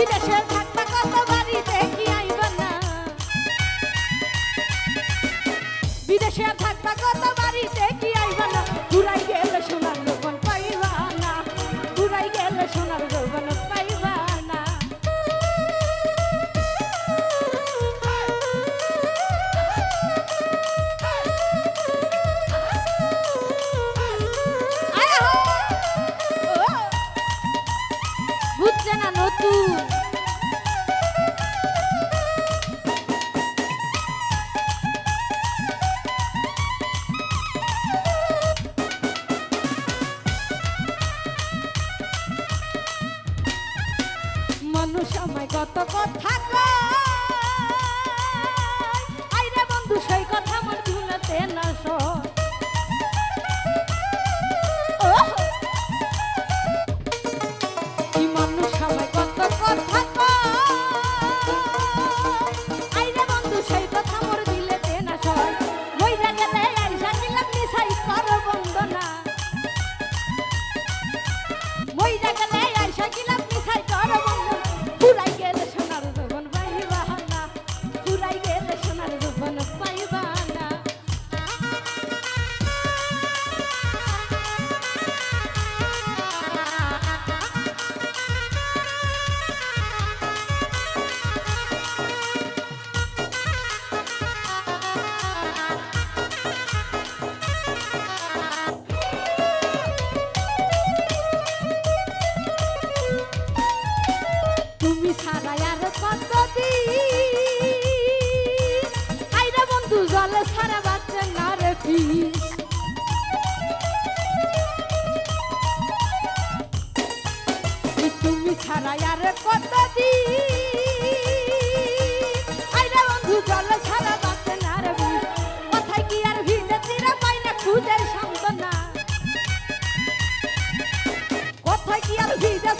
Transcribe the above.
বিদেশে থাকবা বাড়িতে কি আইবা না। বিদেশে থাকবা বাড়িতে কি আইবা না। ঘুরাই গেলে সোনার দোকান পাইবা না। পুরাই গেলে সোনার দোকান পাইবা না নতুন। মানুষ আমায় কত কথা আইরে বন্ধু সেই তুমি ছাড়া আর কত আইরা বন্ধু, জলে ছাড়া বাচ্চা না রে পিস। তুমি ছাড়া আর কত আইরা বন্ধু, জলে ছাড়া বাচ্চা না রে পিস। কোথায় কি আর ভিজে চিরা পাই না খুঁজে সান্ত্বনা কোথায় কি আর ভিজে